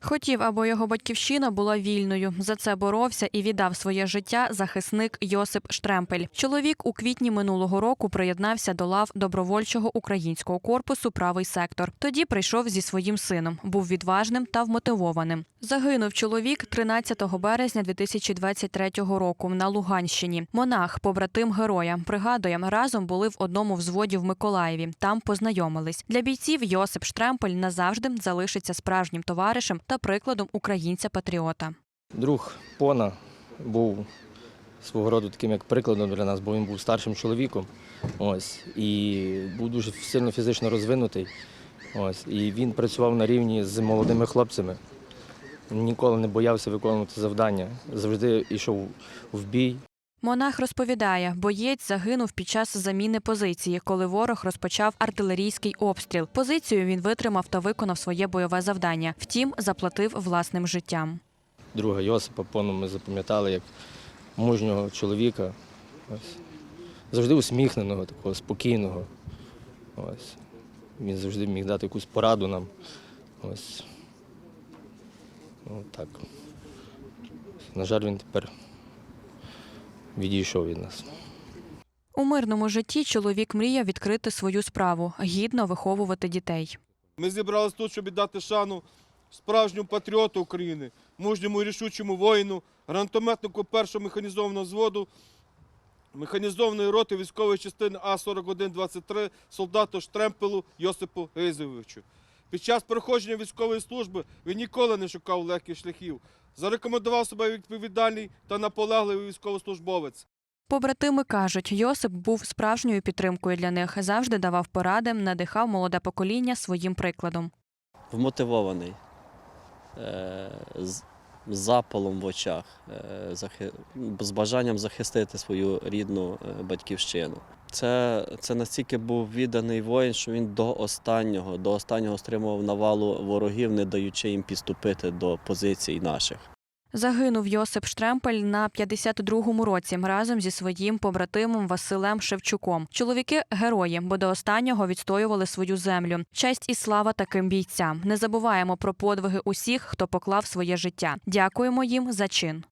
Хотів, аби його батьківщина була вільною. За це боровся і віддав своє життя захисник Йосип Штремпель. Чоловік у квітні минулого року приєднався до лав добровольчого українського корпусу Правий сектор. Тоді прийшов зі своїм сином. Був відважним та вмотивованим. Загинув чоловік 13 березня 2023 року на Луганщині. Монах, побратим героя, пригадує, разом були в одному взводі в Миколаєві. Там познайомились. Для бійців Йосип Штремпель назавжди залишиться справжнім товаришем та прикладом українця-патріота. Друг Пона був свого роду таким як прикладом для нас, бо він був старшим чоловіком. Ось, і був дуже сильно фізично розвинутий. Ось, і він працював на рівні з молодими хлопцями. Ніколи не боявся виконувати завдання. Завжди йшов в бій. Монах розповідає, боєць загинув під час заміни позиції, коли ворог розпочав артилерійський обстріл. Позицію він витримав та виконав своє бойове завдання. Втім, заплатив власним життям. Друга Йосипа Пону ми запам'ятали як мужнього чоловіка. Ось. Завжди усміхненого, такого спокійного. Ось. Він завжди міг дати якусь пораду нам. Ось. Ну, так. На жаль, він тепер відійшов від нас. У мирному житті чоловік мріяв відкрити свою справу, гідно виховувати дітей. Ми зібрались тут, щоб віддати шану справжньому патріоту України, мужньому і рішучому воїну, гранатометнику першого механізованого взводу, механізованої роти військової частини А-4123, солдату Штремпелу Йосипу Гейзовичу. Під час проходження військової служби він ніколи не шукав легких шляхів. Зарекомендував себе відповідальний та наполегливий військовослужбовець. Побратими кажуть, Йосип був справжньою підтримкою для них, завжди давав поради, надихав молоде покоління своїм прикладом. вмотивований, е, запалом в очах, е, з бажанням захистити свою рідну е, батьківщину. Це, це настільки був відданий воїн, що він до останнього, до останнього стримував навалу ворогів, не даючи їм підступити до позицій наших. Загинув Йосип Штремпель на 52-му році разом зі своїм побратимом Василем Шевчуком. Чоловіки герої, бо до останнього відстоювали свою землю. Честь і слава таким бійцям. Не забуваємо про подвиги усіх, хто поклав своє життя. Дякуємо їм за чин.